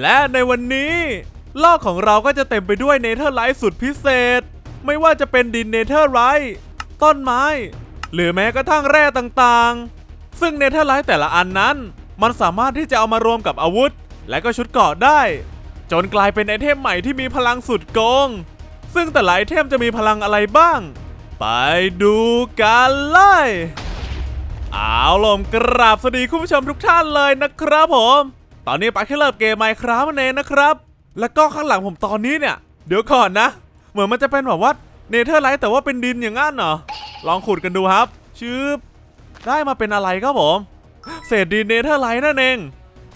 และในวันนี้โลกของเราก็จะเต็มไปด้วยเนเธอร์ไลท์สุดพิเศษ ไม่ว่าจะเป็นดินเนเธอร์ไลท์ต้นไม้ หรือแม้กระทั่งแร่ต่างๆ ซึ่งเนเธอร์ไลท์แต่ละอันนั้น มันสามารถที่จะเอามารวมกับอาวุธ และก็ชุดเกราะได้ จนกลายเป็นไอเทมใหม่ที่มีพลังสุดโกง ซึ่งแต่ละไอเทมจะมีพลังอะไรบ้าง ไปดูกันเลยเอาลมกราบสวัสดีคุณผู้ชมทุกท่านเลยนะครับผม ตอนนี้ปาแค่เริ่มเกมไมค์ครับนั่นเองนะครับ แล้วก็ข้างหลังผมตอนนี้เนี่ย เดี๋ยวก่อนนะ เหมือนมันจะเป็นแบบว่าเนเธอร์ไลท์แต่ว่าเป็นดินอย่างงั้นเหรอ ลองขุดกันดูครับ ชืบได้มาเป็นอะไรครับผม เศษดินเนเธอร์ไลท์นั่นเอง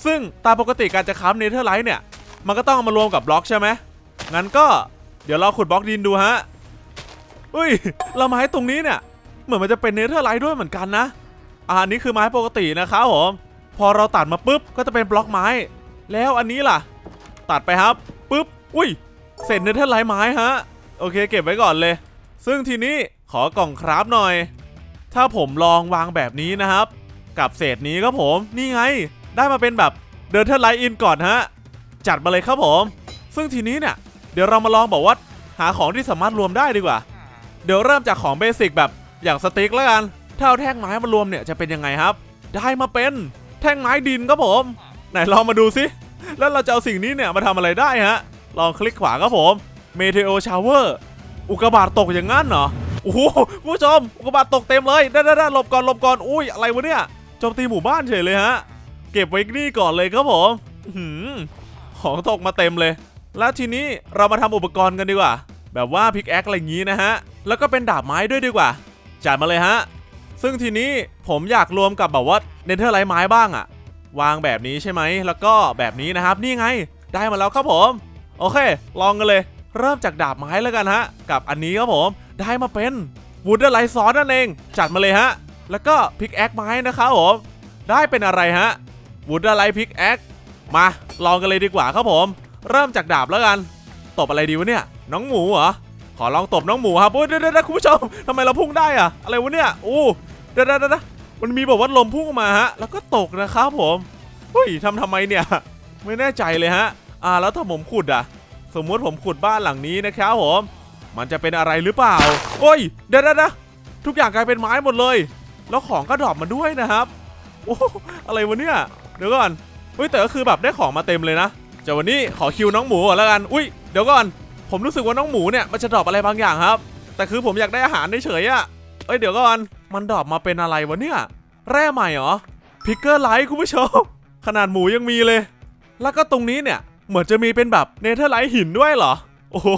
ซึ่งตามปกติการจะค้าเนเธอร์ไลท์เนี่ย มันก็ต้องมารวมกับบล็อกใช่ไหมงั้นก็เดี๋ยวเราขุดบล็อกดินดูฮะ อุ้ย เราไม้ตรงนี้เนี่ย เหมือนมันจะเป็นเนเธอร์ไลท์ด้วยเหมือนกันนะอะอันนี้คือไม้ปกตินะครับผม พอเราตัดมาปุ๊บก็จะเป็นบล็อกไม้ แล้วอันนี้ล่ะ ตัดไปครับปุ๊บอุ้ยเศษเนเธอร์ไลท์ไม้ฮะโอเค เก็บไว้ก่อนเลย ซึ่งทีนี้ขอกล่องคราฟหน่อย ถ้าผมลองวางแบบนี้นะครับ กับเศษนี้ครับผมนี่ไง ได้มาเป็นแบบเดินเทอร์ไลท์อินก่อนฮะจัดมาเลยครับผม ซึ่งทีนี้เนี่ย เดี๋ยวเรามาลองบอกว่าหาของที่สามารถรวมได้ดีกว่า เดี๋ยวเริ่มจากของเบสิกแบบอย่างสติ๊กแล้วกัน ถ้าเอาแท่งไม้มารวมเนี่ยจะเป็นยังไงครับ ได้มาเป็น แท่งไม้ดินครับผม ไหนลองมาดูสิแล้วเราจะเอาสิ่งนี้เนี่ยมาทำอะไรได้ฮะ ลองคลิกขวาครับผมเมเทโอชาวเวอร์อุกกาบาตตกอย่างงั้นเหรอโอ้โหผู้ชมอุกกาบาตตกเต็มเลยได้ได้ได้หลบก่อนหลบก่อนอุ้ยอะไรวะเนี่ยโจมตีหมู่บ้านเฉยเลยฮะ เก็บไว้นี่ก่อนเลยครับผมหือของตกมาเต็มเลย แล้วทีนี้เรามาทำอุปกรณ์กันดีกว่า แบบว่าพิกแอคอะไรอย่างนี้นะฮะ แล้วก็เป็นดาบไม้ด้วยดีกว่าจัดมาเลยฮะ ซึ่งทีนี้ผมอยากรวมกับแบบว่าเนเธอร์ไลท์ไม้บ้างอะวางแบบนี้ใช่ไหม แล้วก็แบบนี้นะครับ นี่ไง ได้มาแล้วครับผม โอเค ลองกันเลย เริ่มจากดาบไม้แล้วกันฮะ กับอันนี้ครับผม ได้มาเป็นวูดเดอร์ไลท์ซอสนั่นเอง จัดมาเลยฮะ แล้วก็พิกแอคไม้นะครับผม ได้เป็นอะไรฮะวูดเดอร์ไลท์พิกแอค มา ลองกันเลยดีกว่าครับผม เริ่มจากดาบแล้วกัน ตบอะไรดีวะเนี่ย น้องหมูเหรอ ขอลองตบน้องหมูครับโอ้ยเดี๋ยวเดี๋ยวเดี๋ยวคุณผู้ชมทำไมเราพุ่งได้อะอะไรวะเนี่ยโอ้ เดี๋ยวเดี๋ยวเดี๋ยวมันมีแบบว่าลมพุ่งออกมาฮะ แล้วก็ตกนะครับผมเฮ้ยทำทำไมเนี่ย ไม่แน่ใจเลยฮะ อ่า แล้วถ้าผมขุดอะสมมติผมขุดบ้านหลังนี้นะครับผม มันจะเป็นอะไรหรือเปล่า โอ้ย เดี๋ยวเดี๋ยวเดี๋ยวทุกอย่างกลายเป็นไม้หมดเลย แล้วของก็ดรอปมาด้วยนะครับ โอ้ อะไรวะเนี่ย เดี๋ยวก่อน เฮ้ย แต่ก็คือแบบได้ของมาเต็มเลยนะจะวันนี้ขอคิวน้องหมูก่อนแล้วกัน อุ้ย เดี๋ยวก่อน ผมรู้สึกว่าน้องหมูเนี่ยมันจะดรอปอะไรบางอย่างครับ แต่คือผมอยากได้อาหารเฉยๆอะเอ้ย เดี๋ยวก่อน มันดรอปมาเป็นอะไรวะเนี่ย แร่ใหม่เหรอพิกเกอร์ไลท์คุณผู้ชม ขนาดหมูยังมีเลย แล้วก็ตรงนี้เนี่ย เหมือนจะมีเป็นแบบเนเธอร์ไลท์หินด้วยเหรอ โอ้โห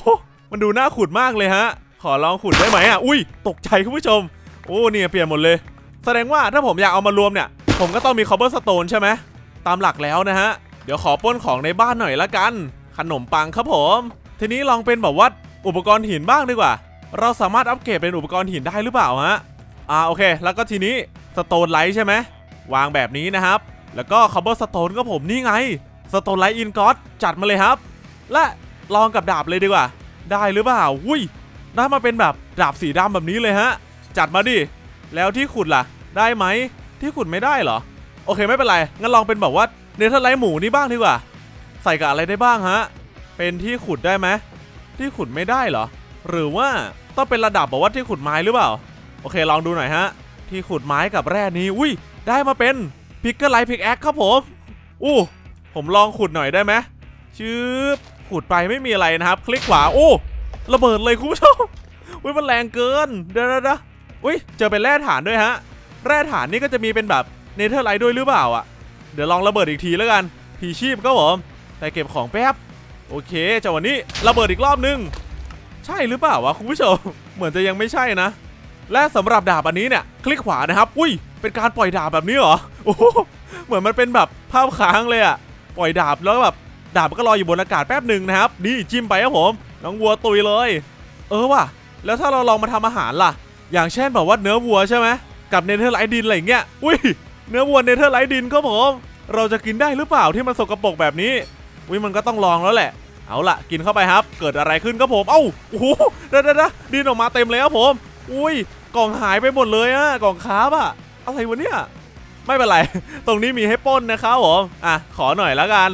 มันดูน่าขุดมากเลยฮะ ขอลองขุดได้ไหมอะ อุ้ย ตกใจคุณผู้ชม โอ้เนี่ยเปลี่ยนหมดเลย แสดงว่าถ้าผมอยากเอามารวมเนี่ย ผมก็ต้องมีคอเบอร์สโตนใช่ไหม ตามหลักแล้วนะฮะ เดี๋ยวขอปล้นของในบ้านหน่อยละกัน ขนมปังครับผม ทีนี้ลองเป็นแบบว่าอุปกรณ์หินบ้างดีกว่า เราสามารถอัปเกรดเป็นอุปกรณ์หินได้หรือเปล่าฮะ อ่าโอเค แล้วก็ทีนี้สโตนไลท์ใช่ไหมวางแบบนี้นะครับ แล้วก็คาร์บอนสโตนก็ผมนี่ไงสโตนไลท์อินก็อตจัดมาเลยครับ และลองกับดาบเลยดีกว่า ได้หรือเปล่าอุ้ยได้มาเป็นแบบดาบสีดำแบบนี้เลยฮะ จัดมาดิ แล้วที่ขุดล่ะ ได้ไหมที่ขุดไม่ได้เหรอ โอเคไม่เป็นไร งั้นลองเป็นแบบว่าเนเธอร์ไลท์หมูนี่บ้างดีกว่า ใส่กับอะไรได้บ้างฮะ เป็นที่ขุดได้ไหมที่ขุดไม่ได้เหรอ หรือว่าต้องเป็นระดับแบบว่าที่ขุดไม้หรือเปล่า โอเคลองดูหน่อยฮะ ที่ขุดไม้กับแร่นี้ อุ้ย ได้มาเป็นพิกเกอร์ไลท์พิกแอคครับผม อู้ ผมลองขุดหน่อยได้ไหมชืบขุดไปไม่มีอะไรนะครับ คลิกขวา โอ้ระเบิดเลยคุณผู้ชมอุ้ยมันแรงเกิน เดี๋ยวเดี๋ยวเดี๋ยวอุ้ยเจอเป็นแร่ฐานด้วยฮะ แร่ฐานนี่ก็จะมีเป็นแบบเนเธอร์ไลท์ด้วยหรือเปล่าอะ เดี๋ยวลองระเบิดอีกทีแล้วกันผีชีพครับผมแต่เก็บของแป๊บ โอเคจังหวะนี้ระเบิดอีกรอบนึง ใช่หรือเปล่าวะคุณผู้ชม เหมือนจะยังไม่ใช่นะ และสำหรับดาบอันนี้เนี่ยคลิกขวานะครับ อุ้ย เป็นการปล่อยดาบแบบนี้เหรอ โอ้โหเหมือนมันเป็นแบบภาพค้างเลยอะปล่อยดาบแล้วแบบดาบมันก็ลอยอยู่บนอากาศแป๊บหนึ่งนะครับ นี่จิ้มไปครับผม น้องวัวตุยเลย เออว่ะ แล้วถ้าเราลองมาทำอาหารล่ะ อย่างเช่นแบบว่าเนื้อวัวใช่ไหมกับเนเธอร์ไลท์ดินอะไรเงี้ย อุ้ย เนื้อวัวเนเธอร์ไลท์ดินครับผม เราจะกินได้หรือเปล่าที่มันสกปรกแบบนี้อุ้ยมันก็ต้องลองแล้วแหละ เอาล่ะ กินเข้าไปครับ เกิดอะไรขึ้นครับผม เอ้า โอ้โหเด้อเด้อดินออกมาเต็มเลยครับผม อุ้ย กล่องหายไปหมดเลยอะกล่องคาบอะอะไรวะเนี่ย ไม่เป็นไร ตรงนี้มีให้ป้นนะครับผมอะขอหน่อยแล้วกัน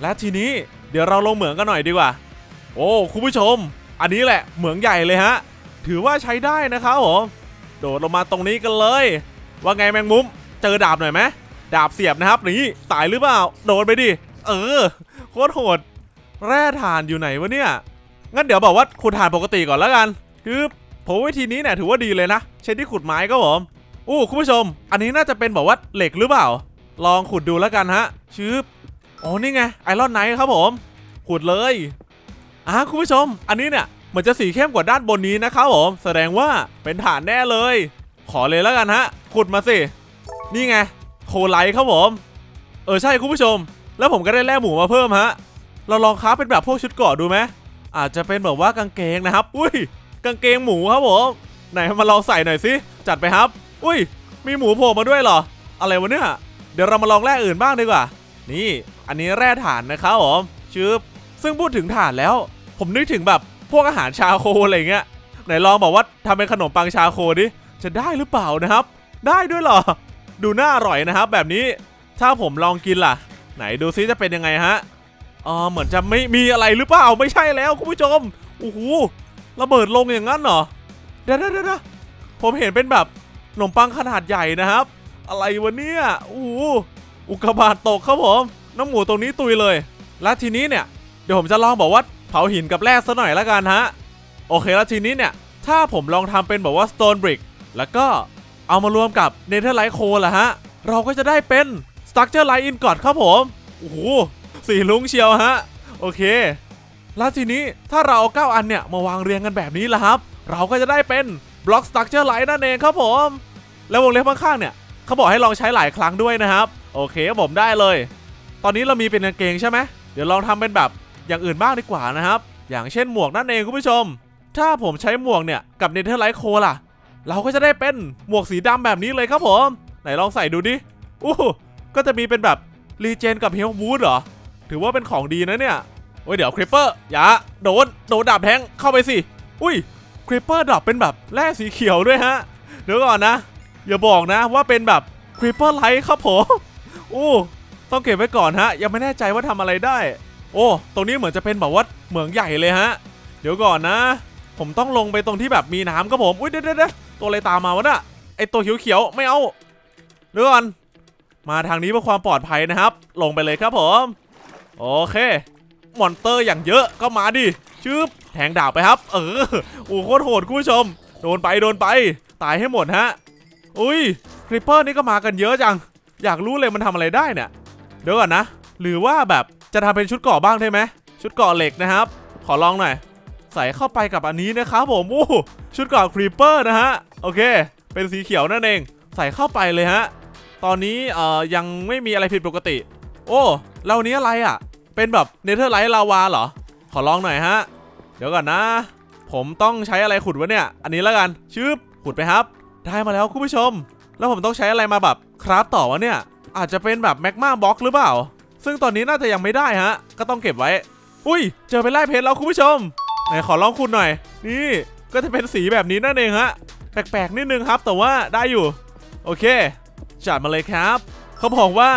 และทีนี้เดี๋ยวเราลงเหมืองกันหน่อยดีกว่า โอ้คุณผู้ชม อันนี้แหละเหมืองใหญ่เลยฮะ ถือว่าใช้ได้นะครับผมโดดลงมาตรงนี้กันเลย ว่าไงแมงมุมเจอดาบหน่อยไหมดาบเสียบนะครับนี่ตายหรือเปล่าโดนไปดิเออโคตรโหด แร่ถ่านอยู่ไหนวะเนี่ยงั้นเดี๋ยวบอกว่าขุดถ่านปกติก่อนแล้วกันคือ ผมวิธีนี้เนี่ยถือว่าดีเลยนะ ใช้ที่ขุดไม้ก็ผมอู้คุณผู้ชม อันนี้น่าจะเป็นแบบว่าเหล็กหรือเปล่า ลองขุดดูแล้วกันฮะชืบอ๋อนี่ไงไอรอนไนท์ครับผม ขุดเลยอะคุณผู้ชม อันนี้เนี่ยเหมือนจะสีเข้มกว่าด้านบนนี้นะครับผม แสดงว่าเป็นฐานแน่เลย ขอเลยแล้วกันฮะ ขุดมาสิ นี่ไง โคไลท์ครับผม เออใช่คุณผู้ชม แล้วผมก็ได้แร่หมูมาเพิ่มฮะ เราลองค้าเป็นแบบพวกชุดเกาะดูไหมอาจจะเป็นแบบว่ากางเกงนะครับ อุ้ย กางเกงหมูครับผมไหนมาลองใส่หน่อยสิจัดไปครับ อุ้ย มีหมูโผล่มาด้วยเหรอ อะไรวะเนี่ย เดี๋ยวเรามาลองแร่อื่นบ้างดีกว่า นี่ อันนี้แร่ถ่านนะครับผมชืบซึ่งพูดถึงถ่านแล้ว ผมนึกถึงแบบพวกอาหารชาโคอะไรเงี้ย ไหนลองบอกว่าทำเป็นขนมปังชาโคดิจะได้หรือเปล่านะครับ ได้ด้วยเหรอ ดูน่าอร่อยนะครับ แบบนี้ ถ้าผมลองกินล่ะ ไหนดูซิจะเป็นยังไงฮะอ๋อเหมือนจะไม่มีอะไรหรือเปล่าไม่ใช่แล้วคุณผู้ชมโอ้โห ระเบิดลงอย่างนั้นเหรอเดี๋ยวเดี๋ยวเดี๋ยวผมเห็นเป็นแบบขนมปังขนาดใหญ่นะครับ อะไรวะเนี่ยโอ้อุกกาบาตตกครับผม น้ำหมูตรงนี้ตุยเลย และทีนี้เนี่ย เดี๋ยวผมจะลองบอกว่าเผาหินกับแร่ซะหน่อยละกันฮะ โอเคแล้วทีนี้เนี่ย ถ้าผมลองทำเป็นแบบว่า stone brick แล้วก็เอามารวมกับ netherite coal ล่ะฮะ เราก็จะได้เป็น structure light ingot ครับผม โอ้โหสีลุ้งเชียวฮะ โอเค แล้วทีนี้ถ้าเราเอาเก้าอันเนี่ย มาวางเรียงกันแบบนี้ละครับ เราก็จะได้เป็นบล็อกสต r ั c เจอร์ไลท์นั่นเองครับผม แล้ววงเล็บข้างๆเนี่ยเขาบอกให้ลองใช้หลายครั้งด้วยนะครับ โอเคผมได้เลย ตอนนี้เรามีเป็นกางเกงใช่ไหมเดี๋ยวลองทำเป็นแบบอย่างอื่นบ้างดีกว่านะครับ อย่างเช่นหมวกนั่นเองคุณผู้ชม ถ้าผมใช้หมวกเนี่ยกับเนเธอร์ไลท์โคล่ะ เราก็จะได้เป็นหมวกสีดำแบบนี้เลยครับผม ไหนลองใส่ดูดิอู้หูก็จะมีเป็นแบบรีเจนกับเฮลบูดเหรอ ถือว่าเป็นของดีนะเนี่ย โอ้ยเดี๋ยวคริปเปอร์อย่าโดนโดนดาบแทงเข้าไปสิอุ้ยคริปเปอร์ดรอปเป็นแบบแร่สีเขียวด้วยฮะเดี๋ยวก่อนนะ อย่าบอกนะว่าเป็นแบบคริปเปอร์ไลท์ครับผมอู้ต้องเก็บไว้ก่อนฮะ ยังไม่แน่ใจว่าทำอะไรได้ โอ้ตรงนี้เหมือนจะเป็นแบบว่าเหมืองใหญ่เลยฮะ เดี๋ยวก่อนนะ ผมต้องลงไปตรงที่แบบมีน้ำครับผมอุ้ยเดี๋ยวเดี๋ยวเดี๋ยวตัวอะไรตามมาวะน่ะไอตัวเขียวๆไม่เอาเดี๋ยวก่อนมาทางนี้เพื่อความปลอดภัยนะครับ ลงไปเลยครับผม โอเค มอนเตอร์อย่างเยอะก็มาดิชึบแทงดาบไปครับ เออโอ้โคตรโหดคุณผู้ชม โดนไปโดนไป ตายให้หมดฮะ อุ้ยคริปเปอร์นี่ก็มากันเยอะจัง อยากรู้เลยมันทำอะไรได้เนี่ย เดี๋ยวก่อนนะ หรือว่าแบบจะทำเป็นชุดเกราะบ้างได้ไหม ชุดเกราะเหล็กนะครับ ขอลองหน่อย ใส่เข้าไปกับอันนี้นะครับผมโอ้ชุดเกราะครีปเปอร์นะฮะ โอเค เป็นสีเขียวนั่นเอง ใส่เข้าไปเลยฮะ ตอนนี้เอ่อยังไม่มีอะไรผิดปกติ โอ้แล้วอันนี้อะไรอะ เป็นแบบเนเธอร์ไลท์ลาวาเหรอ ขอลองหน่อยฮะ เดี๋ยวก่อนนะ ผมต้องใช้อะไรขุดวะเนี่ย อันนี้แล้วกันชืบขุดไปครับ ได้มาแล้วคุณผู้ชม แล้วผมต้องใช้อะไรมาแบบคราฟต่อวะเนี่ย อาจจะเป็นแบบแมกมาบล็อกหรือเปล่า ซึ่งตอนนี้น่าจะยังไม่ได้ฮะ ก็ต้องเก็บไว้ อุ้ย เจอไปไล่เพชรแล้วคุณผู้ชม ไหนขอลองขุดหน่อย นี่ ก็จะเป็นสีแบบนี้นั่นเองฮะ แปลกๆนิดนึงครับ แต่ว่าได้อยู่ โอเค จัดมาเลยครับ เขาบอกว่า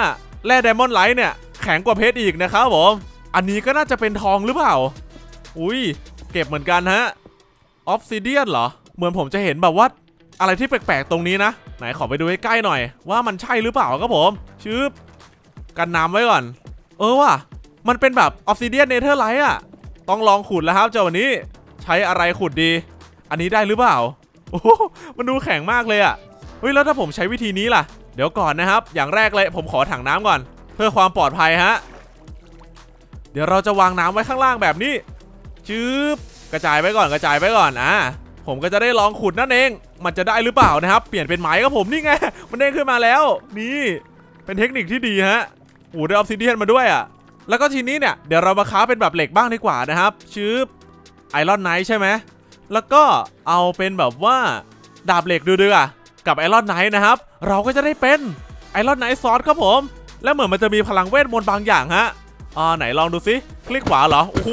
แร่ไดมอนด์ไลท์เนี่ย ข็งกว่าเพชรอีกนะครับผม อันนี้ก็น่าจะเป็นทองหรือเปล่า อุ้ย เก็บเหมือนกันฮะ ออฟซิเดียนเหรอ เหมือนผมจะเห็นแบบว่า อะไรที่แปลกๆตรงนี้นะ ไหนขอไปดูใใกล้ๆหน่อย ว่ามันใช่หรือเปล่าครับผม ชืบกันน้ำไว้ก่อน เออว่ะ มันเป็นแบบออฟซิเดียนเนเธอร์ไลท์อะ ต้องลองขุดแล้วครับเจ้าวันนี้ ใช้อะไรขุดดี อันนี้ได้หรือเปล่า โอ้โหมันดูแข็งมากเลยอะเฮ้ยแล้วถ้าผมใช้วิธีนี้ล่ะ เดี๋ยวก่อนนะครับ อย่างแรกเลยผมขอถังน้ำก่อน เพื่อความปลอดภัยฮะ เดี๋ยวเราจะวางน้ำไว้ข้างล่างแบบนี้ชืบกระจายไว้ก่อนกระจายไว้ก่อนอะผมก็จะได้ลองขุดนั่นเอง มันจะได้หรือเปล่านะครับ เปลี่ยนเป็นไม้ครับผมนี่ไง มันเด้งขึ้นมาแล้ว นี่ เป็นเทคนิคที่ดีฮะโอ้ได้ออฟซิเดียนมาด้วยอะ แล้วก็ทีนี้เนี่ย เดี๋ยวเรามาค้าเป็นแบบเหล็กบ้างดีกว่านะครับ ชืบไอรอนไนท์ใช่ไหม แล้วก็เอาเป็นแบบว่าดาบเหล็กดูดีอะกับไอรอนไนท์นะครับ เราก็จะได้เป็นไอรอนไนท์ซอสครับผม แล้วเหมือนมันจะมีพลังเวทมนต์บางอย่างฮะอ่าไหนลองดูซิคลิกขวาเหรอโอ้โห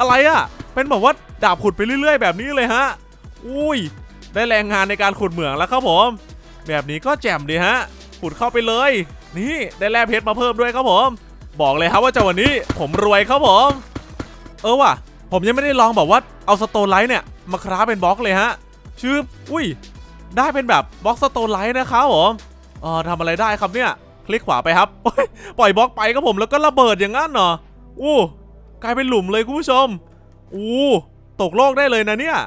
อะไรอะเป็นแบบว่าดาบขุดไปเรื่อยๆ แบบนี้เลยฮะ อุ้ย ได้แรงงานในการขุดเหมืองแล้วครับผม แบบนี้ก็แจ่มดีฮะ ขุดเข้าไปเลย นี่ได้แร่เพชรมาเพิ่มด้วยครับผม บอกเลยครับว่าจะวันนี้ผมรวยครับผม เออว่ะ ผมยังไม่ได้ลองแบบว่าเอาสโตนไลท์เนี่ยมาคราเป็นบล็อกเลยฮะ ชื่อ อุ้ย ได้เป็นแบบบล็อกสโตนไลท์นะครับผม เออทำอะไรได้ครับเนี่ย คลิกขวาไปครับ ปล่อยบล็อกไปครับผมแล้วก็ระเบิดอย่างนั้นเหรออู้กลายเป็นหลุมเลยคุณผู้ชมอู้ตกโลกได้เลยนะเนี่ย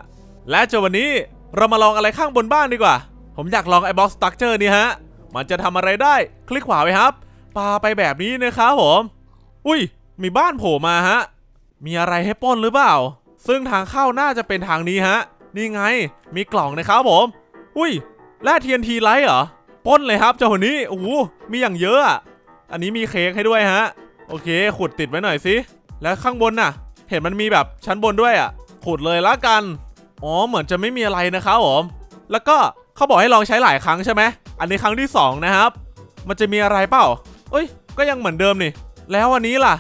และจะวันนี้เรามาลองอะไรข้างบนบ้างดีกว่า ผมอยากลองไอ้บล็อกสตั๊กเจอร์นี่ฮะ มันจะทำอะไรได้ คลิกขวาไปครับ ปาไปแบบนี้นะครับผม อุ้ย มีบ้านโผล่มาฮะ มีอะไรให้ป้นหรือเปล่า ซึ่งทางเข้าน่าจะเป็นทางนี้ฮะ นี่ไง มีกล่องนะครับผม อุ้ยแร่ TNT ไลท์เหรอ ป้นเลยครับเจ้าคนนี้โอ้โหมีอย่างเยอะอะอันนี้มีเค้กให้ด้วยฮะ โอเค ขุดติดไว้หน่อยสิแล้วข้างบนน่ะ เห็นมันมีแบบชั้นบนด้วยอะ ขุดเลยละกันอ๋อเหมือนจะไม่มีอะไรนะครับผมแล้วก็เขาบอกให้ลองใช้หลายครั้งใช่ไหมอันนี้ครั้งที่สองนะครับ มันจะมีอะไรเปล่าเอ้ย ก็ยังเหมือนเดิมนี่ แล้วอันนี้ล่ะ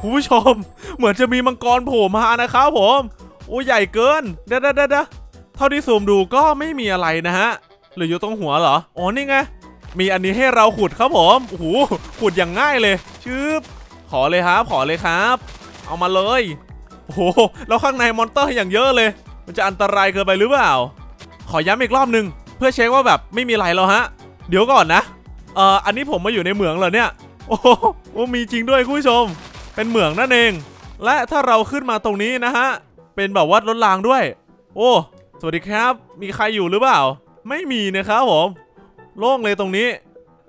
คุณผู้ชม เหมือนจะมีมังกรโผล่มานะครับผมโอ้ใหญ่เกินเด้อเด้อเด้อเด้อเท่าที่ซูมดูก็ไม่มีอะไรนะฮะ รืออยู่ตรงหัวเหรอ อ๋อ นี่ไง มีอันนี้ให้เราขุดครับผม โอ้โห ขุดอย่างง่ายเลย ชืบขอเลยครับ ขอเลยครับ เอามาเลย โอ้โห แล้วข้างในมอนเตอร์อย่างเยอะเลย มันจะอันตรายเกินไปหรือเปล่า ขอย้ำอีกรอบหนึ่งเพื่อเช็คว่าแบบไม่มีอะไรแล้วฮะ เดี๋ยวก่อนนะ เอ่อ อันนี้ผมมาอยู่ในเหมืองเหรอเนี่ย โอ้โหมีจริงด้วยคุณผู้ชม เป็นเหมืองนั่นเอง และถ้าเราขึ้นมาตรงนี้นะฮะ เป็นแบบว่ารถรางด้วย โอ้ สวัสดีครับ มีใครอยู่หรือเปล่า ไม่มีนะครับผม โล่งเลยตรงนี้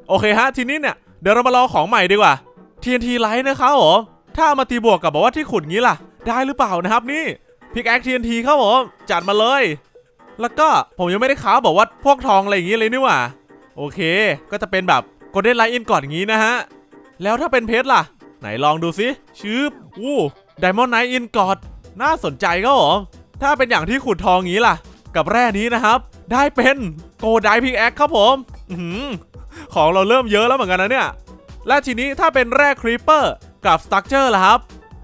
โอเคฮะ ทีนี้เนี่ย เดี๋ยวเรามาลองของใหม่ดีกว่า TNT Light นะครับผม ถ้าามาตีบวกกับแบบว่าที่ขุดงี้ล่ะ ได้หรือเปล่านะครับนี่พิกแอค TNT ครับผม จัดมาเลย แล้วก็ผมยังไม่ได้ค้าบอกว่าพวกทองอะไรอย่างงี้เลยนี่หว่า โอเค ก็จะเป็นแบบ Golden Light In ก่อนอย่างงี้นะฮะ แล้วถ้าเป็นเพชรล่ะ ไหนลองดูสิชืบอู้ไดมอนด์ไนท์อินกอดน่าสนใจครับผม ถ้าเป็นอย่างที่ขุดทองงี้ล่ะ กับแร่นี้นะครับ ได้เป็นโกไดพิกแอคครับผมอืของเราเริ่มเยอะแล้วเหมือนกันนะเนี่ย และทีนี้ถ้าเป็นแร่ครีปเปอร์กับสตั๊กเจอร์ล่ะครับ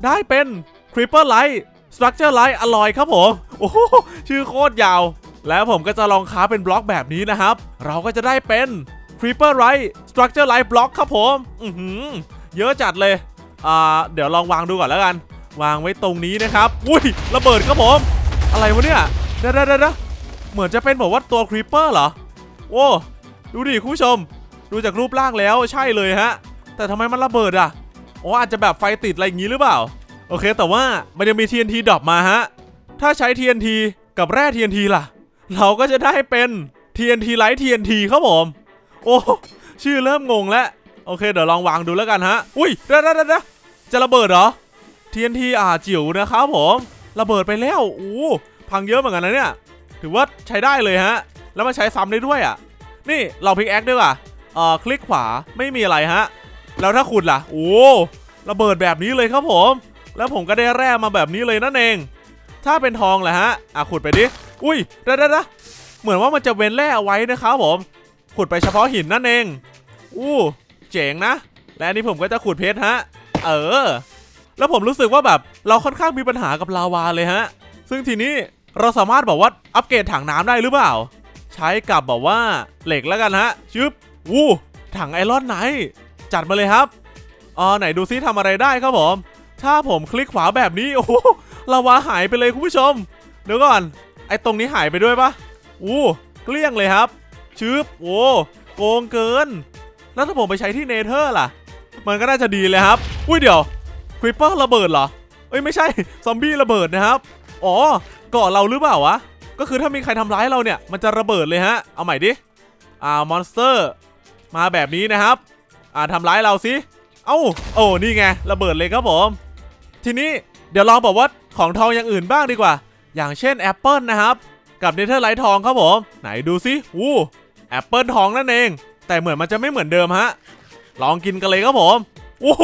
ได้เป็นครีปเปอร์ไลท์สตั๊กเจอร์ไลท์อลอยครับผม โอ้โหชื่อโคตรยาว แล้วผมก็จะลองค้าเป็นบล็อกแบบนี้นะครับ เราก็จะได้เป็น Creeper Light Structure Light Block ครับผมอือหือเยอะจัดเลยอ่าเดี๋ยวลองวางดูก่อนแล้วกัน วางไว้ตรงนี้นะครับ อุ้ยระเบิดครับผม อะไรวะเนี่ยเดี๋ยวเดี๋ยวเดี๋ยว เหมือนจะเป็นแบบว่าตัว Creeper เหรอโอ้ดูดิคุณผู้ชม ดูจากรูปร่างแล้วใช่เลยฮะ แต่ทำไมมันระเบิดอะอ๋ออาจจะแบบไฟติดอะไรอย่างนี้หรือเปล่า โอเค แต่ว่ามันยังมี TNT ดรอปมาฮะ ถ้าใช้ TNT กับแร่ TNT ล่ะ เราก็จะได้เป็น TNT Light TNT ครับผม โอ้ ชื่อเริ่มงงแล้ว โอเค เดี๋ยวลองวางดูแล้วกันฮะ อุ้ยเดี๋ยวเดี๋ยวเดี๋ยวจะระเบิดเหรอ TNT อ่าจิ๋วนะครับผม ระเบิดไปแล้วโอ้พังเยอะเหมือนกันนะเนี่ย ถือว่าใช้ได้เลยฮะ แล้วมาใช้ซ้ำได้ด้วยอะ นี่เราพิกแอคด้วยว่ะเอ่อคลิกขวาไม่มีอะไรฮะ แล้วถ้าขุดล่ะ โอ้ระเบิดแบบนี้เลยครับผม แล้วผมก็ได้แร่มาแบบนี้เลยนั่นเอง ถ้าเป็นทองแหละฮะ อะขุดไปดิ อุ้ยเดี๋ยวเดี๋ยวเดี๋ยวเหมือนว่ามันจะเว้นแร่เอาไว้นะครับผม ขุดไปเฉพาะหินนั่นเอง อู้เจ๋งนะ และนนี้ผมก็จะขุดเพชรฮะ เออ แล้วผมรู้สึกว่าแบบเราค่อนข้างมีปัญหากับลาวาเลยฮะ ซึ่งทีนี้ เราสามารถบอกว่าอัปเกรดถังน้ำได้หรือเปล่า ใช้กับแบบว่าเหล็กแล้วกันฮะชึบวู้ถังไอรอนไหน จัดมาเลยครับอ๋อไหนดูซิทำอะไรได้ครับผม ถ้าผมคลิกขวาแบบนี้โอ้โหลาวาหายไปเลยคุณผู้ชม เดี๋ยวก่อน ไอตรงนี้หายไปด้วยปะอู้เกลี้ยงเลยครับชึบโอ้โกงเกิน แล้วถ้าผมไปใช้ที่เนเธอร์ล่ะ มันก็น่าจะดีเลยครับ อุ้ยเดี๋ยวคริปเปอร์ระเบิดเหรอ เอ้ยไม่ใช่ ซอมบี้ระเบิดนะครับ อ๋อเกาะเราหรือเปล่าวะ ก็คือถ้ามีใครทำร้ายเราเนี่ย มันจะระเบิดเลยฮะ เอาใหม่ดิ อ่ามอนสเตอร์ มาแบบนี้นะครับ อ่าทำร้ายเราสิ เอ้า โอ้ นี่ไง ระเบิดเลยครับผม ทีนี้เดี๋ยวลองบอกว่าของทองอย่างอื่นบ้างดีกว่า อย่างเช่นแอปเปิลนะครับ กับเนเธอร์ไลท์ทองครับผม ไหนดูสิอู้แอปเปิลทองนั่นเอง แต่เหมือนมันจะไม่เหมือนเดิมฮะ ลองกินกันเลยครับผมโอ้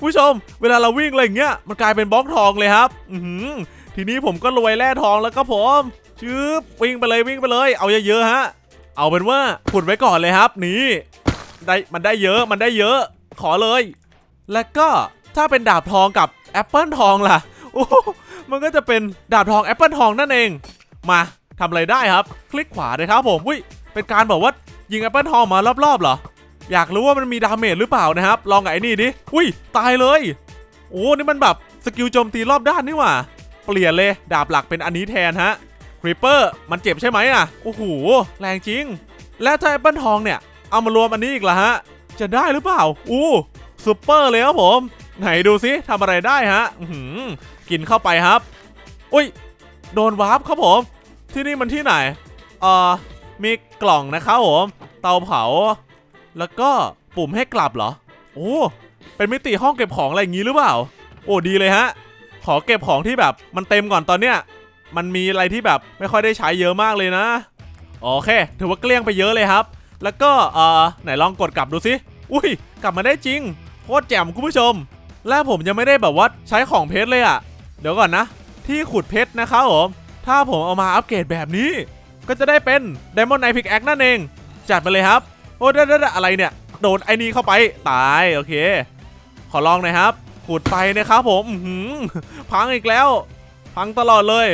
ผู้ชม เวลาเราวิ่งอะไรอย่างเงี้ย มันกลายเป็นบล็อกทองเลยครับ อือหือ ทีนี้ผมก็รวยแร่ทองแล้วครับผมชืบวิ่งไปเลยวิ่งไปเลย เอาเยอะๆฮะ เอาเป็นว่าขุดไว้ก่อนเลยครับ นี่ได้มันได้เยอะมันได้เยอะ ขอเลย และก็ถ้าเป็นดาบทองกับแอปเปิลทองล่ะโอ้มันก็จะเป็นดาบทองแอปเปิลทองนั่นเอง มาทำอะไรได้ครับ คลิกขวาเลยครับผมอุ้ยเป็นการบอกว่ายิงแอปเปิลทองมารอบๆเหรออยากรู้ว่ามันมีดาเมจหรือเปล่านะครับ ลองไอ้นี่ดิ อุ้ย ตายเลย โอ้ นี่มันแบบ สกิลโจมตีรอบด้านนี่หว่า เปลี่ยนเลย ดาบหลักเป็นอันนี้แทนฮะคริปเปอร์มันเจ็บใช่ไหมอะโอ้โหแรงจริง และถ้าแอปเปิลทองเนี่ย เอามารวมอันนี้อีกละฮะ จะได้หรือเปล่า อู้ซูเปอร์เลยครับผม ไหนดูซิทำอะไรได้ฮะอื้อหือกินเข้าไปครับ อุ้ย โดนวาร์ปครับผม ที่นี่มันที่ไหนเอ่อมีกล่องนะครับผม เตาเผา แล้วก็ปุ่มให้กลับเหรอ โอ้ เป็นมิติห้องเก็บของอะไรอย่างงี้หรือเปล่า โอ้ดีเลยฮะ ขอเก็บของที่แบบมันเต็มก่อนตอนเนี้ย มันมีอะไรที่แบบไม่ค่อยได้ใช้เยอะมากเลยนะ โอเค ถือว่าเกลี้ยงไปเยอะเลยครับ แล้วก็เอ่อไหนลองกดกลับดูสิอุ้ย กลับมาได้จริง โคตรแจ่มคุณผู้ชม และผมยังไม่ได้แบบว่าใช้ของเพชรเลยอะ่ะ เดี๋ยวก่อนนะ ที่ขุดเพชรนะครับผม ถ้าผมเอามาอัปเกรดแบบนี้ ก็จะได้เป็น Diamond Knight Pickaxe นั่นเอง จัดไปเลยครับ โอ้เด้ออะไรเนี่ย โดนไอ้นี่เข้าไป ตาย โอเค ขอลองหน่อยครับ ขุดไปนะครับผมพังอีกแล้ว พังตลอดเลย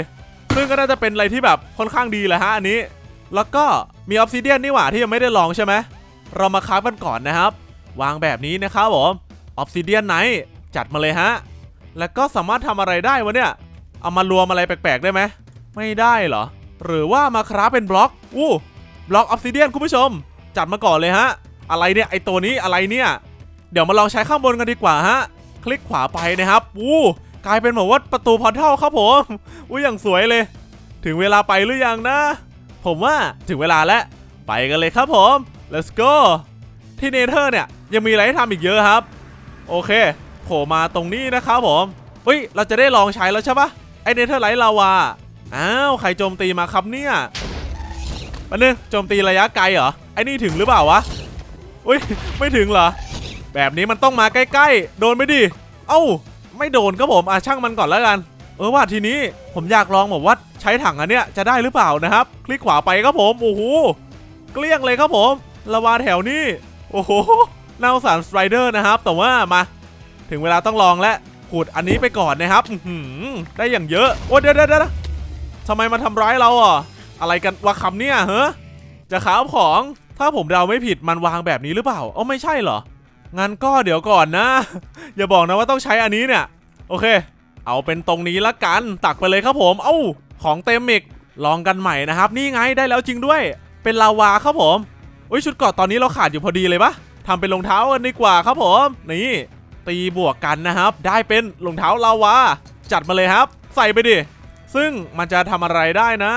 ซึ่งก็น่าจะเป็นอะไรที่แบบค่อนข้างดีแหละฮะอันนี้ แล้วก็มีออฟซิเดียนนี่หว่าที่ยังไม่ได้ลองใช่ไหมเรามาคราฟกันก่อนนะครับ วางแบบนี้นะครับผมออฟซิเดียนไนท์จัดมาเลยฮะ แล้วก็สามารถทำอะไรได้วะเนี่ย เอามารวมอะไรแปลกๆได้ไหม ไม่ได้เหรอ หรือว่ามาคราฟเป็นบล็อก อู้บล็อกออฟซิเดียนคุณผู้ชม จัดมาก่อนเลยฮะ อะไรเนี่ยไอตัวนี้อะไรเนี่ย เดี๋ยวมาลองใช้ข้างบนกันดีกว่าฮะ คลิกขวาไปนะครับอู้กลายเป็นเหมว่าประตูพอร์ทัลครับผมอู้อย่างสวยเลย ถึงเวลาไปหรือยังนะ ผมว่าถึงเวลาแล้วไปกันเลยครับผม let's go ที่เนเธอร์เนี่ยยังมีอะไรให้ทำอีกเยอะครับ โอเคโผล่มาตรงนี้นะครับผมเฮ้ยเราจะได้ลองใช้แล้วใช่ปะไอเนเธอร์ไลท์ลาวาอ้าวใครโจมตีมาครับเนี่ยมันนึงโจมตีระยะไกลเหรอไอนี่ถึงหรือเปล่าวะอุ้ยไม่ถึงเหรอ แบบนี้มันต้องมาใกล้ๆ โดนไม่ดิ เอ้า ไม่โดนก็ผมอะช่างมันก่อนแล้วกัน เออว่าทีนี้ผมอยากลองแบบว่าใช้ถังอันเนี้ยจะได้หรือเปล่านะครับ คลิกขวาไปครับผม โอ้โห เกลี้ยงเลยครับผม ละวาแถวนี้ โอ้โหน่าสารสไตรเดอร์นะครับ แต่ว่ามา ถึงเวลาต้องลองแล้วขุดอันนี้ไปก่อนนะครับหือได้อย่างเยอะ โอ้เดี๋ยวเดี๋ยวเดี๋ยวทำไมมาทำร้ายเราอะ อะไรกันวะคำเนี่ยเฮ้จะขาวของ ถ้าผมเดาไม่ผิดมันวางแบบนี้หรือเปล่า เอ้าไม่ใช่เหรอ งั้นก็เดี๋ยวก่อนนะ อย่าบอกนะว่าต้องใช้อันนี้เนี่ย โอเค เอาเป็นตรงนี้ละกัน ตักไปเลยครับผม เอ้า ของเต็มอีก ลองกันใหม่นะครับ นี่ไงได้แล้วจริงด้วย เป็นลาวาครับผมอุ้ยชุดเกาะตอนนี้เราขาดอยู่พอดีเลยปะทำเป็นรองเท้ากันดีกว่าครับผม นี่ ตีบวกกันนะครับ ได้เป็นรองเท้าลาวา จัดมาเลยครับ ใส่ไปดิ ซึ่งมันจะทำอะไรได้นะ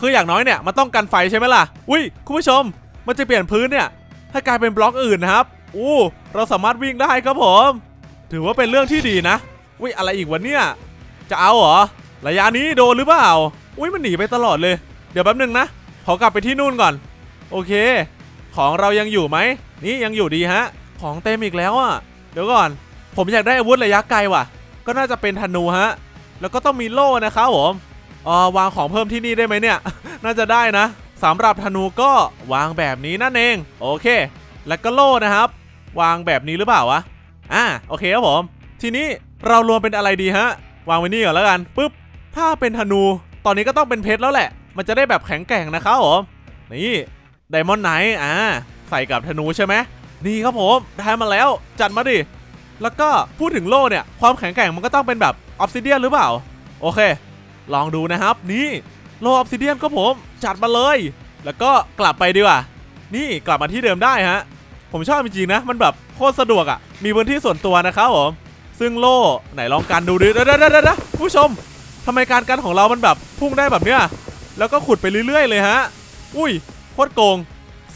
คืออย่างน้อยเนี่ยมันต้องกันไฟใช่ไหมล่ะ อุ้ยคุณผู้ชม มันจะเปลี่ยนพื้นเนี่ยให้กลายเป็นบล็อกอื่นนะครับ อู้เราสามารถวิ่งได้ครับผม ถือว่าเป็นเรื่องที่ดีนะอุ้ยอะไรอีกวะเนี่ย จะเอาเหรอ ระยะนี้โดนหรือเปล่า อุ้ยมันหนีไปตลอดเลย เดี๋ยวแป๊บนึงนะ ขอกลับไปที่นู่นก่อน โอเค ของเรายังอยู่ไหม นี่ยังอยู่ดีฮะ ของเต็มอีกแล้วอะ เดี๋ยวก่อน ผมอยากได้อาวุธระยะไกลว่ะ ก็น่าจะเป็นธนูฮะ แล้วก็ต้องมีโล่นะครับผมเออวางของเพิ่มที่นี่ได้ไหมเนี่ย น่าจะได้นะสำหรับธนูก็วางแบบนี้นั่นเอง โอเค แล้วก็โล่นะครับ วางแบบนี้หรือเปล่าวะ อ่า โอเคครับผม ทีนี้เรารวมเป็นอะไรดีฮะ วางไว้นี่ก่อนแล้วกันปุ๊บ ถ้าเป็นธนู ตอนนี้ก็ต้องเป็นเพชรแล้วแหละ มันจะได้แบบแข็งแกร่งนะครับผม นี่ไดมอนด์ไนท์อ่า ใส่กับธนูใช่ไหมนี่ครับผม ได้มาแล้ว จัดมาดิ แล้วก็พูดถึงโล่เนี่ย ความแข็งแกร่งมันก็ต้องเป็นแบบออฟซิเดียนหรือเปล่า โอเค ลองดูนะครับ นี่โลออฟซิเดียนก็ผม จัดมาเลย แล้วก็กลับไปดีกว่า นี่กลับมาที่เดิมได้ฮะ ผมชอบจริงๆนะ มันแบบโคตรสะดวกอะ่ะ มีพื้นที่ส่วนตัวนะครับผมซึ่งโล่ไหนลองกันดูดิเด้อเด้อเด้อเด้อผู้ชมทำไมการกันของเรามันแบบพุ่งได้แบบเนี้ยแล้วก็ขุดไปเรื่อยๆเลยฮะ อุ้ยโคตรโกง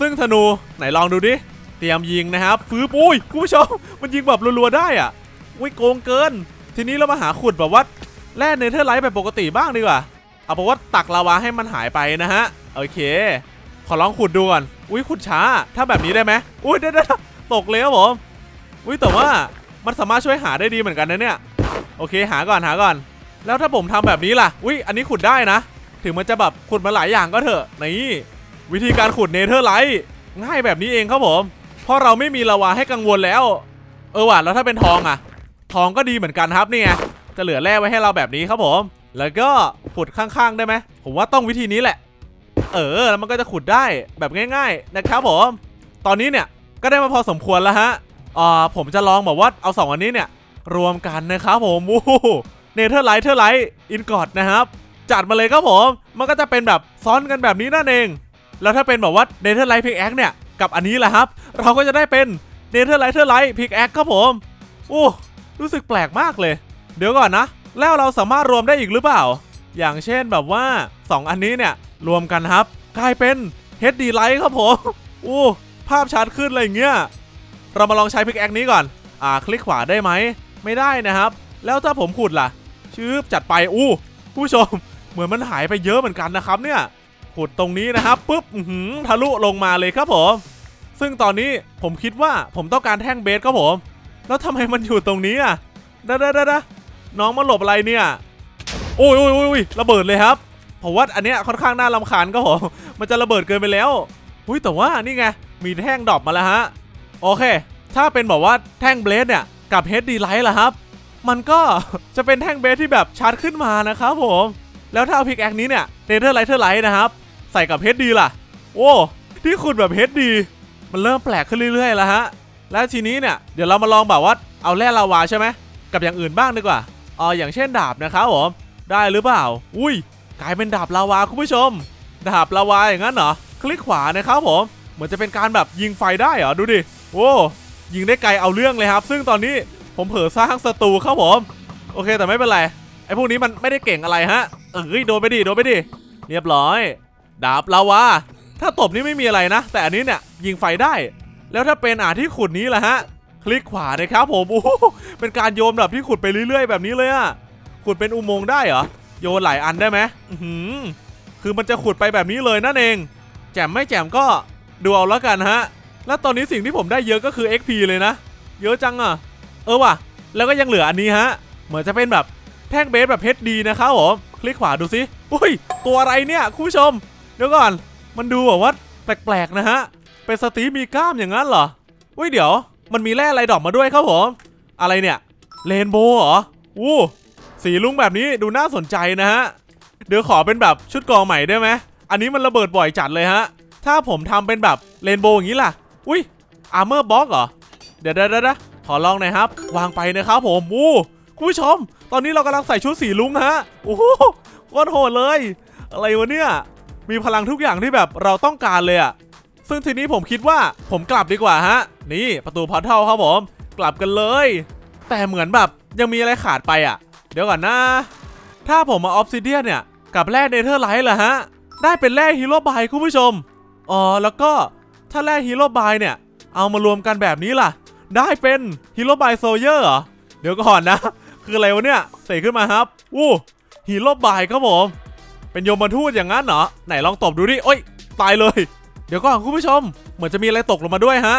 ซึ่งธนูไหนลองดูดิ เตรียมยิงนะครับฟื้นปุ้ยคุณผู้ชม มันยิงแบบรัวๆได้อะ อุ้ยโกงเกิน ทีนี้เรามาหาขุดแบบว่าแร่เนเธอร์ไลท์แบบปกติบ้างดีกว่า เอาเป็นว่าตักลาวาให้มันหายไปนะฮะ โอเค ขอลองขุดดูก่อน อุ้ยขุดช้า ถ้าแบบนี้ได้ไหมอุ้ยได้ได้ตกเลยครับผม อุ้ยแต่ว่ามันสามารถช่วยหาได้ดีเหมือนกันนะเนี่ย โอเคหาก่อนหาก่อน แล้วถ้าผมทำแบบนี้ล่ะ อุ้ยอันนี้ขุดได้นะ ถึงมันจะแบบขุดมาหลายอย่างก็เถอะ นี่ วิธีการขุดเนเธอร์ไลท์ง่ายแบบนี้เองครับผม เพราะเราไม่มีลาวาให้กังวลแล้ว เออว่ะแล้วถ้าเป็นทองอะทองก็ดีเหมือนกันครับนี่ไงจะเหลือแร่ไว้ให้เราแบบนี้ครับผม แล้วก็ขุดข้างๆได้ไหม ผมว่าต้องวิธีนี้แหละ เออแล้วมันก็จะขุดได้แบบง่าย ๆ นะครับผม ตอนนี้เนี่ยก็ได้มาพอสมควรแล้วฮะอ่าผมจะลองแบบว่าเอาสองอันนี้เนี่ยรวมกันนะครับผมโอ้เนเธอร์ไลท์เธอร์ไลท์อินกอดนะครับจัดมาเลยครับผม มันก็จะเป็นแบบซ้อนกันแบบนี้นั่นเอง แล้วถ้าเป็นแบบว่าเนเธอร์ไลท์พิกแอคเนี่ยกับอันนี้แหละครับ เราก็จะได้เป็นเนเธอร์ไลท์เธอร์ไลท์พิกแอคครับผมโอ้รู้สึกแปลกมากเลย เดี๋ยวก่อนนะ แล้วเราสามารถรวมได้อีกหรือเปล่า อย่างเช่นแบบว่า 2 อันนี้เนี่ยรวมกันครับ กลายเป็น HD Light ครับผมอู้ภาพชัดขึ้นอะไรเงี้ย เรามาลองใช้พิกแอคนี้ก่อน อ่า คลิกขวาได้ไหม ไม่ได้นะครับ แล้วถ้าผมขุดล่ะ ชืบจัดไปอู้ผู้ชม เหมือนมันหายไปเยอะเหมือนกันนะครับเนี่ย ขุดตรงนี้นะครับปุ๊บหือทะลุลงมาเลยครับผม ซึ่งตอนนี้ผมคิดว่าผมต้องการแท่งเบสครับผม แล้วทำไมมันอยู่ตรงนี้อะเด้อเด้อเด้อเด้อน้องมาหลบอะไรเนี่ย โอ้ยโอ้ยโอ้ยระเบิดเลยครับผมว่าอันเนี้ยค่อนข้างน่ารำคาญก็ผมมันจะระเบิดเกินไปแล้วอุ้ยแต่ว่านี่ไงมีแท่งดรอปมาแล้วฮะโอเค ถ้าเป็นแบบว่าแท่งเบสเนี่ยกับ HD Light ล่ะครับ มันก็จะเป็นแท่งเบสที่แบบชาร์จขึ้นมานะครับผม แล้วถ้าเอาพิกแอคนี้เนี่ยเนเธอร์ไลท์เทอร์ไลท์นะครับ ใส่กับ HD ล่ะ โอ้ที่ขุดแบบ HD มันเริ่มแปลกขึ้นเรื่อยๆแล้วฮะแล้วทีนี้เนี่ยเดี๋ยวเรามาลองแบบว่าเอาแร่ลาวาใช่ไหมกับอย่างอื่นบ้างดีกว่าอ๋ออย่างเช่นดาบนะครับผม ได้หรือเปล่า อุ้ย กลายเป็นดาบลาวาคุณผู้ชม ดาบลาวาอย่างนั้นเหรอ คลิกขวานะครับผม เหมือนจะเป็นการแบบยิงไฟได้เหรอ ดูดิ โอ้ยิงได้ไกลเอาเรื่องเลยครับ ซึ่งตอนนี้ผมเผลอสร้างศัตรูครับผม โอเคแต่ไม่เป็นไร ไอ้พวกนี้มันไม่ได้เก่งอะไรฮะ เอ้ยโดนไปดิ โดนไปดิ เรียบร้อย ดาบลาวา ถ้าตบนี่ไม่มีอะไรนะ แต่อันนี้เนี่ยยิงไฟได้ แล้วถ้าเป็นอาที่ขุดนี้ล่ะฮะ คลิกขวานะครับผม โอ้โหเป็นการโยนแบบที่ขุดไปเรื่อยๆ แบบนี้เลยอะ ขุดเป็นอุโมงค์ได้เหรอ โยนหลายอันได้ไหมอื้อหือคือมันจะขุดไปแบบนี้เลยนั่นเอง แจมไม่แจมก็ดูเอาแล้วกันฮะ แล้วตอนนี้สิ่งที่ผมได้เยอะก็คือ XP เลยนะ เยอะจังอะเออว่ะ แล้วก็ยังเหลืออันนี้ฮะ เหมือนจะเป็นแบบแท่งเบสแบบเพชรดีนะครับผมคลิกขวาดูสิอุ้ย ตัวอะไรเนี่ยคุณผู้ชม เดี๋ยวก่อน มันดูแบบว่าแปลกๆนะฮะ เป็นสตีมีกล้ามอย่างนั้นเหรออุ้ยเดี๋ยว มันมีแร่อะไรดอกมาด้วยครับผม อะไรเนี่ย เรนโบว์เหรอ อู้ สีลุงแบบนี้ดูน่าสนใจนะฮะ เดี๋ยวขอเป็นแบบชุดกองใหม่ได้ไหม อันนี้มันระเบิดบ่อยจัดเลยฮะ ถ้าผมทำเป็นแบบเรนโบว์อย่างนี้ล่ะ อุ้ยอาร์เมอร์บล็อกเหรอเดี๋ยวเดี๋ยวเดี๋ยวขอลองหน่อยครับ วางไปนะครับผมอู้คุณผู้ชม ตอนนี้เรากำลังใส่ชุดสีลุงฮะ โอ้โหโคตรโหดเลย อะไรวะเนี่ย มีพลังทุกอย่างที่แบบเราต้องการเลยอะซึ่งทีนี้ผมคิดว่าผมกลับดีกว่าฮะ นี่ประตูพอร์ทัลครับผม กลับกันเลย แต่เหมือนแบบยังมีอะไรขาดไปอะ เดี๋ยวก่อนนะ ถ้าผมมาออฟซิเดียเนี่ย กับแร่เนเธอร์ไลท์เหรอฮะ ได้เป็นแร่ฮีโร่บายคุณผู้ชม อ๋อ แล้วก็ถ้าแร่ฮีโร่บายเนี่ย เอามารวมกันแบบนี้ล่ะ ได้เป็นฮีโร่บายโซเยอร์เหรอ เดี๋ยวก่อนนะ คืออะไรวะเนี่ย ใส่ขึ้นมาครับ อู้ฮีโร่บายครับผม เป็นโยมทูตอย่างนั้นเหรอ ไหนลองตบดูดิโอ้ย ตายเลย เดี๋ยวก่อนคุณผู้ชม เหมือนจะมีอะไรตกลงมาด้วยฮะ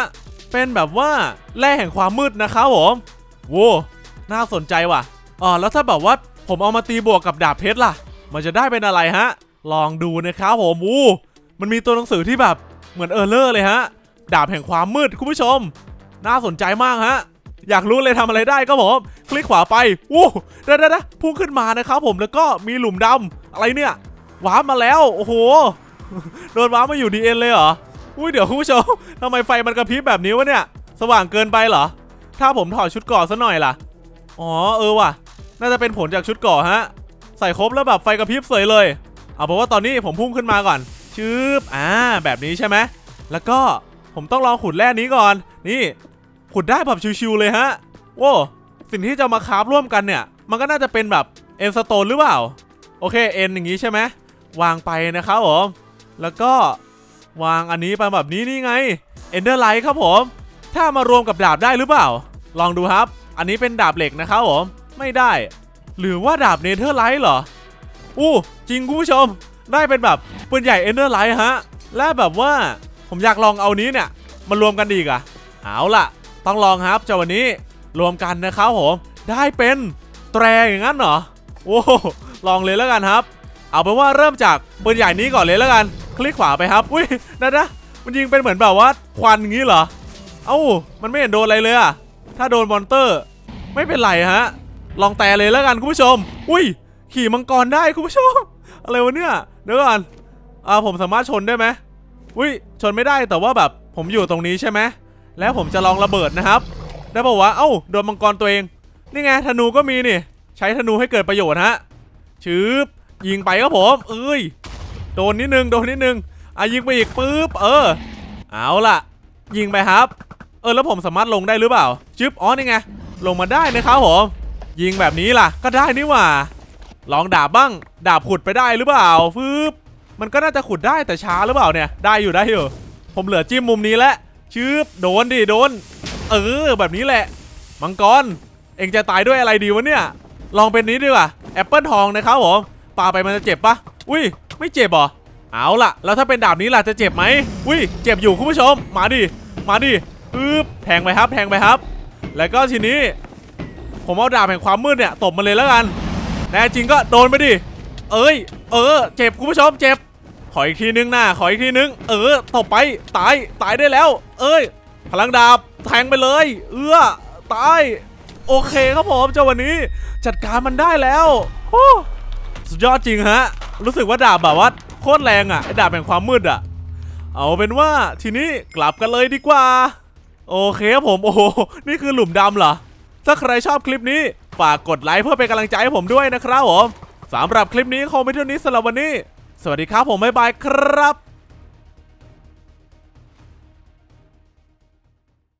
เป็นแบบว่าแร่แห่งความมืดนะครับผมโว้น่าสนใจว่ะ อ๋อแล้วถ้าแบบว่าผมเอามาตีบวกกับดาบเพชรล่ะ มันจะได้เป็นอะไรฮะ ลองดูนะครับผมอู้มันมีตัวหนังสือที่แบบเหมือนเออร์เลอร์เลยฮะ ดาบแห่งความมืดคุณผู้ชม น่าสนใจมากฮะ อยากรู้เลยทำอะไรได้ก็ผมคลิกขวาไปอู้เด้ๆดพุ่งขึ้นมานะครับผมแล้วก็มีหลุมดำอะไรเนี่ยว้ามาแล้วโอ้โหโดนว้ามาอยู่ดีเอ็นเลยเหรออุ้ยเดี๋ยวคุณผู้ชมทำไมไฟมันกระพริบแบบนี้วะเนี่ย สว่างเกินไปเหรอ ถ้าผมถอดชุดก่อซะหน่อยล่ะ อ๋อเออว่ะ น่าจะเป็นผลจากชุดก่อฮะ ใส่ครบแล้วแบบไฟกระพริบเสยเลย เอาเป็นว่าตอนนี้ผมพุ่งขึ้นมาก่อนชืบอ่าแบบนี้ใช่ไหมแล้วก็ผมต้องลองขุดแร่นี้ก่อน นี่ ขุดได้แบบชิวๆเลยฮะโว้สิ่งที่จะมาคราฟร่วมกันเนี่ย มันก็น่าจะเป็นแบบเอ็นสโตนหรือเปล่า โอเคเอ็นอย่างนี้ใช่ไหมวางไปนะครับผม แล้วก็วางอันนี้ไปแบบนี้นี่ไง Ender Light ครับผม ถ้ามารวมกับดาบได้หรือเปล่า ลองดูครับ อันนี้เป็นดาบเหล็กนะครับผม ไม่ได้ หรือว่าดาบเนเธอร์ไลท์เหรอ อู้จริงคุณผู้ชม ได้เป็นแบบปืนใหญ่ Ender Light ฮะ และแบบว่าผมอยากลองเอานี้เนี่ยมารวมกันอีกอะเอาล่ะ ต้องลองครับเจ้าวันนี้รวมกันนะครับผม ได้เป็นแตรอย่างนั้นเหรอ โอ้ลองเลยแล้วกันครับ เอาเป็นว่าเริ่มจากปืนใหญ่นี้ก่อนเลยแล้วกัน คลิกขวาไปครับ อุ้ยนะนะมันยิงเป็นเหมือนแบบว่าควันอย่างนี้เหรอ เอ้า มันไม่เห็นโดนอะไรเลยอะถ้าโดนมอนเตอร์ ไม่เป็นไรฮะ ลองแต่เลยแล้วกันคุณผู้ชม อุ้ย ขี่มังกรได้คุณผู้ชม อะไรวะเนี่ย เดี๋ยวก่อนอ่าผมสามารถชนได้ไหมอุ้ย ชนไม่ได้แต่ว่าแบบผมอยู่ตรงนี้ใช่ไหม แล้วผมจะลองระเบิดนะครับ ได้ป่าวะ เอ้า โดนมังกรตัวเอง นี่ไง ธนูก็มีนี่ ใช้ธนูให้เกิดประโยชน์ฮะชืบยิงไปครับผม เอ้ย โดนนิดนึง โดนนิดนึง อะยิงไปอีกปุ๊บ เออ เอาล่ะ ยิงไปครับ เออ แล้วผมสามารถลงได้หรือเปล่า จึ๊บ อ๋อ นี่ไง ลงมาได้นะครับผม ยิงแบบนี้ล่ะ ก็ได้นี่หว่า ลองดาบบ้าง ดาบขุดไปได้หรือเปล่าฟืบมันก็น่าจะขุดได้แต่ช้าหรือเปล่าเนี่ย ได้อยู่ได้อยู่ ผมเหลือจิ้มมุมนี้แล้วชืบโดนดิโดน เออ แบบนี้แหละ มังกร เองจะตายด้วยอะไรดีวะเนี่ย ลองเป็นนี้ดีกว่าแอปเปิลทองนะครับผมปาไปมันจะเจ็บปะอุ้ย ไม่เจ็บหรอเอาล่ะ แล้วถ้าเป็นดาบนี้ล่ะจะเจ็บไหมอุ้ย เจ็บอยู่คุณผู้ชม มาดิ มาดิปึ๊บแทงไปครับ แทงไปครับ แล้วก็ทีนี้ ผมเอาดาบแห่งความมืดเนี่ยตบมันเลยแล้วกันแน่จริงก็โดนไปดิ เอ้ย เออ เจ็บคุณผู้ชมเจ็บ ขออีกทีนึงนะขออีกทีนึง เออ ตบไป ตาย ตายได้แล้ว เอ้ย พลังดาบแทงไปเลย เอื้อ ตาย โอเคครับผมเจ้าวันนี้ จัดการมันได้แล้วโอ้สุดยอดจริงฮะ รู้สึกว่าดาบแบบว่าโคตรแรงอะไอ้ดาบแห่งความมืดอะ เอาเป็นว่าทีนี้กลับกันเลยดีกว่า โอเคครับผม โอ้โห นี่คือหลุมดำเหรอ ถ้าใครชอบคลิปนี้ ฝากกดไลค์เพื่อเป็นกำลังใจให้ผมด้วยนะครับผมสำหรับคลิปนี้คงไม่เท่านี้สำหรับวันนี้ สวัสดีครับผมบ๊ายบายครับ